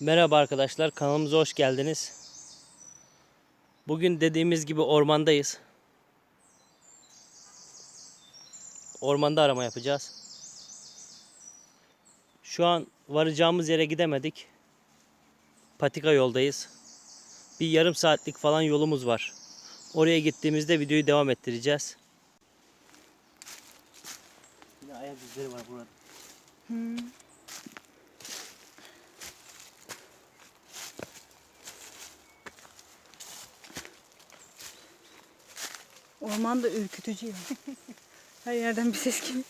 Merhaba arkadaşlar, kanalımıza hoş geldiniz. Bugün dediğimiz gibi ormandayız. Ormanda arama yapacağız. Şu an varacağımız yere gidemedik. Patika yoldayız. Bir yarım saatlik falan yolumuz var. Oraya gittiğimizde videoyu devam ettireceğiz. Yine ayak izleri var burada. Orman da ürkütücü ya. Her yerden bir ses geliyor.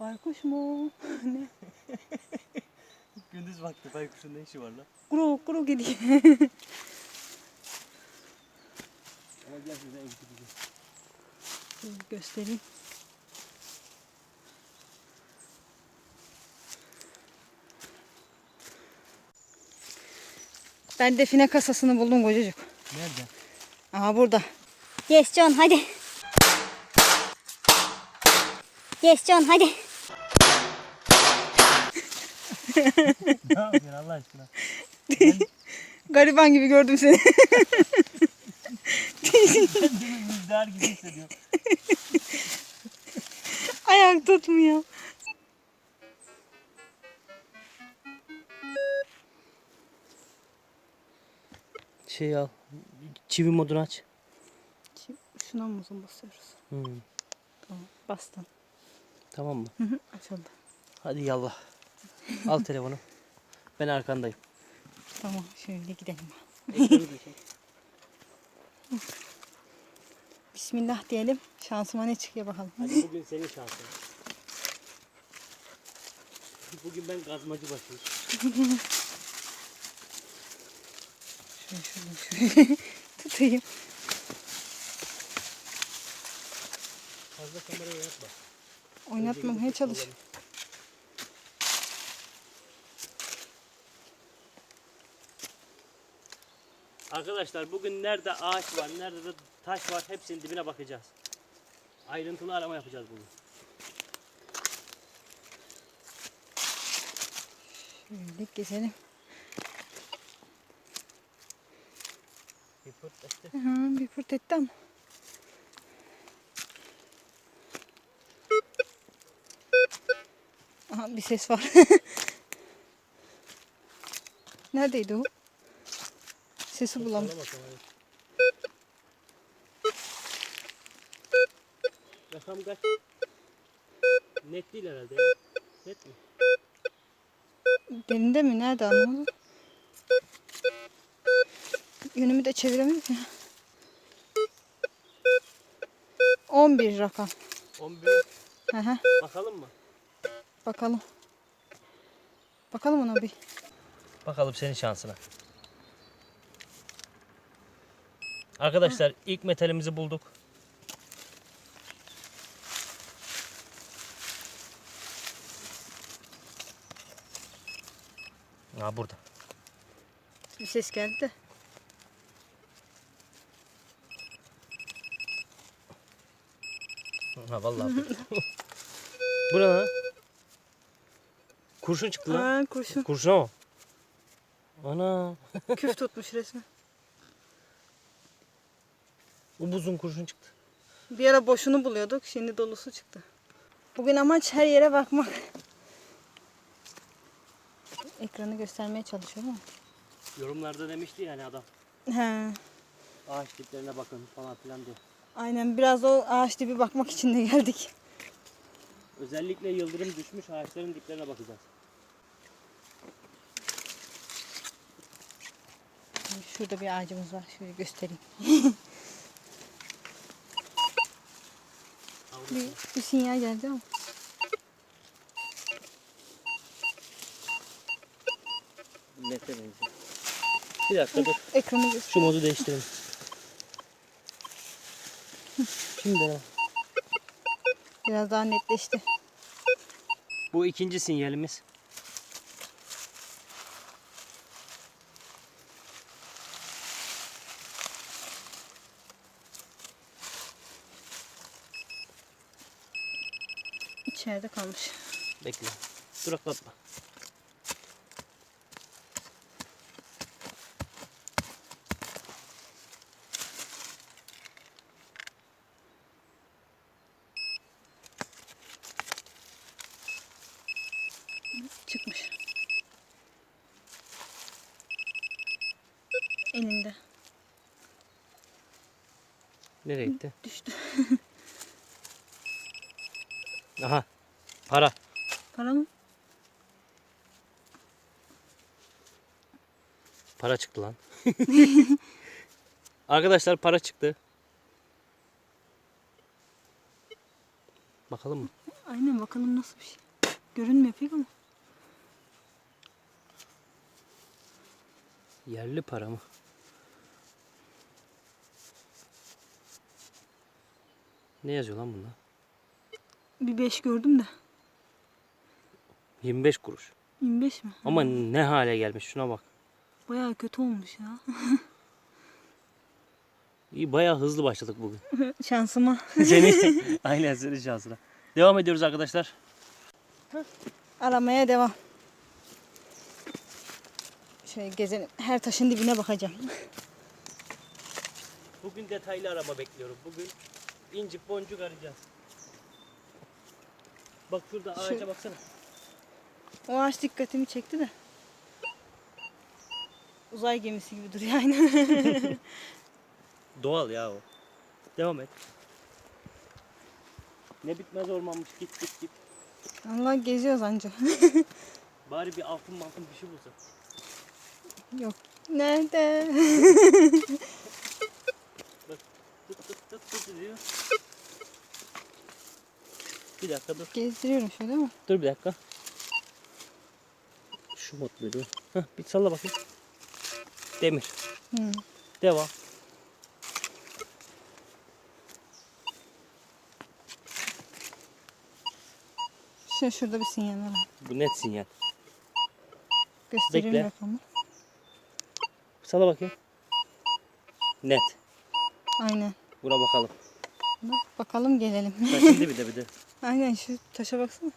Baykuş mu? ne? Gündüz vakti baykuşun ne işi var lan? Kuru kuru gidiyor. Ama gerçekten ürkütücü. Şöyle göstereyim. Ben define kasasını buldum kocacık. Nerede? Aha burada. Yes John hadi. Yes John hadi. ne yapıyorsun Allah aşkına? Gariban gibi gördüm seni. Kendimi müzdar gibi hissediyorum. Ayak tutmuyor. Şey al. Çivi modunu aç. Şimdi Şuna mı uzun basıyoruz? Hmm, Tamam. Bastın. tamam mı? Hı hı, açıldı. Hadi yallah. Al telefonu. Ben arkandayım. Tamam şöyle gidelim. Bismillah diyelim. Şansıma ne çıkıyor bakalım. Hadi bugün senin şansın. Bugün ben gazmacı başıyım. Şöyle şöyle şöyle tutayım. Fazla kamerayı oynatma. Oynatmamaya çalış. Arkadaşlar bugün nerede ağaç var, nerede de taş var hepsinin dibine bakacağız. Ayrıntılı arama yapacağız bugün. Şöyle gezelim. Fırt etti. Hı, bir pırt etti ama. Aha bir ses var. Neredeydi o? Sesi hadi. Rakam kaç? Net değil herhalde. Net mi? Derinde mi? Nerede anlamadım. Yönümü de çeviremedim ya. 11 rakam. 11. Hı hı. Bakalım mı? Bakalım. Bakalım ona bir. Bakalım senin şansına. Arkadaşlar ilk metalimizi bulduk. Ha burada. Bir ses geldi de. Ha vallahi burada. Bu ne lan? Kurşun çıktı lan. Aa, kurşun. Kurşun o. Ana. Küf tutmuş resmen. Bu buzun kurşun çıktı. Bir ara boşunu buluyorduk. Şimdi dolusu çıktı. Bugün amaç her yere bakmak. Ekranı göstermeye çalışıyorum ama. Yorumlarda demişti yani adam. He. Ağaç diplerine bakın falan filan diye. Aynen biraz o ağaç dibi bakmak için de geldik. Özellikle yıldırım düşmüş ağaçların diplerine bakacağız. Şurada bir ağacımız var. Şöyle göstereyim. bir, bir sinyal geldi ama. Nete benziyor. Bir dakika dur. Ekranı göster. Şu modu değiştirelim. Şimdi? Biraz daha netleşti. Bu ikinci sinyalimiz. İçeride kalmış. Bekle. Duraklatma. Çıkmış. Elinde. Nereye gitti? Düştü. Aha. Para. Para mı? Para çıktı lan. Arkadaşlar para çıktı. Bakalım mı? Aynen bakalım nasıl bir şey. Görünmüyor pek ama. Yerli para mı? Ne yazıyor lan bunda? Bir 5 gördüm de. 25 kuruş. 25 mi? Ama ne hale gelmiş şuna bak. Bayağı kötü olmuş ya. İyi bayağı hızlı başladık bugün. Şansıma. Seni aynen senin şansına. Devam ediyoruz arkadaşlar. Aramaya devam. Şöyle gezelim. Her taşın dibine bakacağım. Bugün detaylı arama bekliyorum. Bugün incik boncuk arayacağız. Bak şurada Şu- ağaca baksana. O ağaç dikkatimi çekti de. Uzay gemisi gibi duruyor aynen. Doğal ya o. Devam et. Ne bitmez ormanmış git git git. Allah geziyoruz anca. Bari bir altın altın bir şey bulsa. Yok. Nerede? Bir dakika dur. Gezdiriyorum şöyle ama. Dur bir dakika. Şu mod veriyor. Heh, bir salla bakayım. Demir. Hı. Devam. Şu şurada bir sinyal var. Bu net sinyal. Göstereyim Bekle. rakamı. Salla bakayım. Net. Aynen. Buna bakalım. Bak, bakalım gelelim. Taşın dibi de bir de. Aynen şu taşa baksana.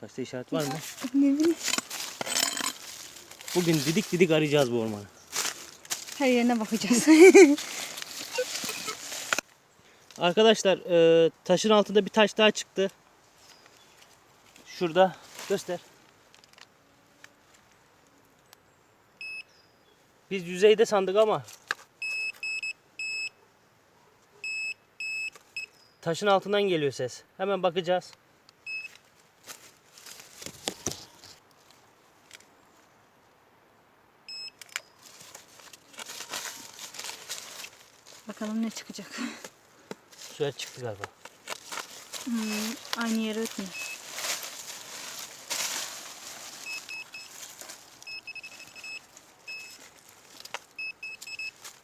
Taşta işaret var mı? Ne bileyim. Bugün didik didik arayacağız bu ormanı. Her yerine bakacağız. Arkadaşlar e, taşın altında bir taş daha çıktı. Şurada göster. Biz yüzeyde sandık ama taşın altından geliyor ses. Hemen bakacağız. bakalım ne çıkacak. Suya çıktı galiba. Hmm, aynı yere ötmüyor.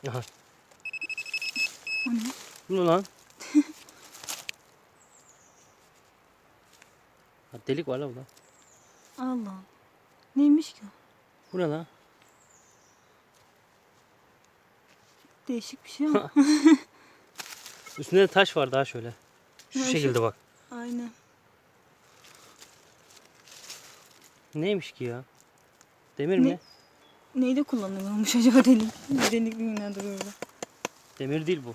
Aha. O ne? Bu ne lan? Delik var lan burada. Allah. Neymiş ki o? Bu ne lan? Değişik bir şey ama. Üstünde de taş var daha şöyle. Şu Ha, şu- şekilde bak. Aynen. Neymiş ki ya? Demir Ne? mi? Neyde kullanılıyormuş acaba delik? Delikliğinden duruyor burada. Demir değil bu.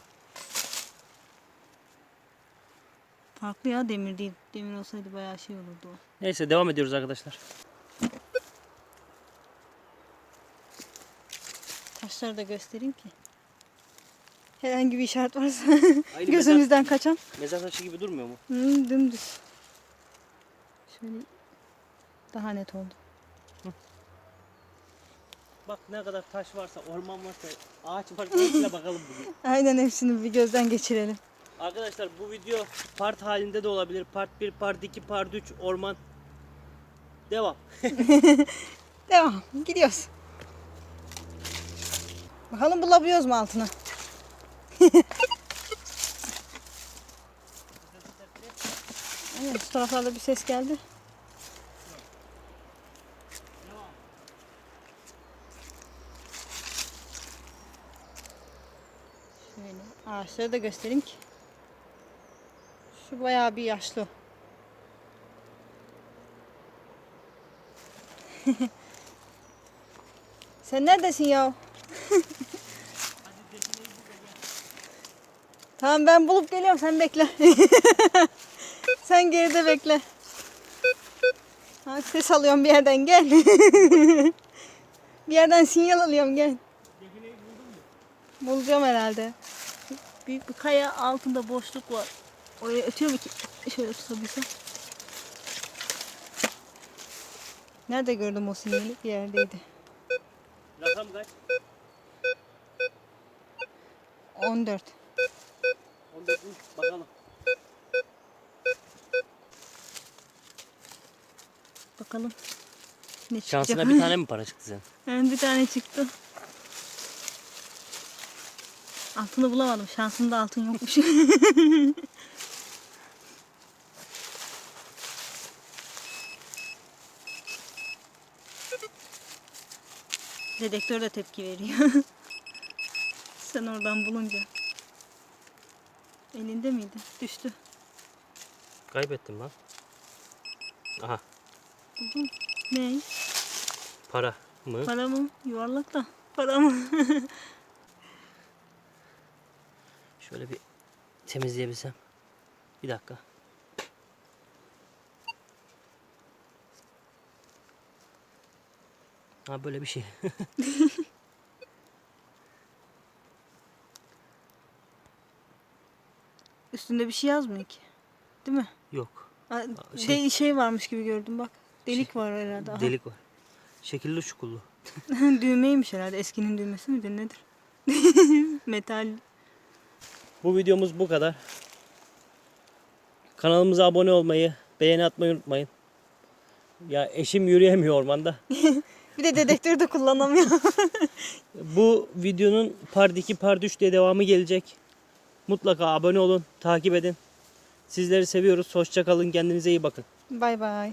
Farklı ya demir değil. Demir olsaydı bayağı şey olurdu o. Neyse devam ediyoruz arkadaşlar. Taşları da göstereyim ki. Herhangi bir işaret varsa Aynı gözümüzden kaçan. Mezar, mezar taşı gibi durmuyor mu? Hı, dümdüz. Şöyle daha net oldu. Bak ne kadar taş varsa, orman varsa, ağaç varsa hepsine bakalım bugün. Aynen hepsini bir gözden geçirelim. Arkadaşlar bu video part halinde de olabilir. Part 1, part 2, part 3 orman. Devam. Devam. Gidiyoruz. Bakalım bulabiliyoruz mu altına? evet, şu taraflarda bir ses geldi. Şöyle ağaçları da göstereyim ki. Bayağı bir yaşlı. Sen neredesin ya? tamam ben bulup geliyorum sen bekle. sen geride bekle. Ha, ses alıyorum bir yerden gel. bir yerden sinyal alıyorum gel. Bulacağım herhalde. Büyük bir kaya altında boşluk var. Oraya ötüyor mu ki? Şöyle tutabilsem. Nerede gördüm o sinyali? Bir yerdeydi. Rakam kaç? 14. 14 bakalım. Bakalım. Ne çıkacak? Şansına bir tane mi para çıktı senin? Yani bir tane çıktı. Altını bulamadım. Şansımda altın yokmuş. Dedektör de tepki veriyor. Sen oradan bulunca. Elinde miydi? Düştü. Kaybettim lan. Aha Buldun mu? Ne? para mı? Para mı? Yuvarlak da. Para mı? Şöyle bir temizleyebilsem. Bir dakika. Ha böyle bir şey. Üstünde bir şey yazmıyor ki. Değil mi? Yok. Ha, şey- şey... şey varmış gibi gördüm bak. Delik var herhalde. Aha. Delik var. Şekilli çukurlu. Düğmeymiş herhalde. Eskinin düğmesi midir nedir? Metal. Bu videomuz bu kadar. Kanalımıza abone olmayı, beğeni atmayı unutmayın. Ya eşim yürüyemiyor ormanda. Bir de dedektör de kullanamıyor. Bu videonun part 2, part 3 diye devamı gelecek. Mutlaka abone olun, takip edin. Sizleri seviyoruz. Hoşça kalın, kendinize iyi bakın. bay bay.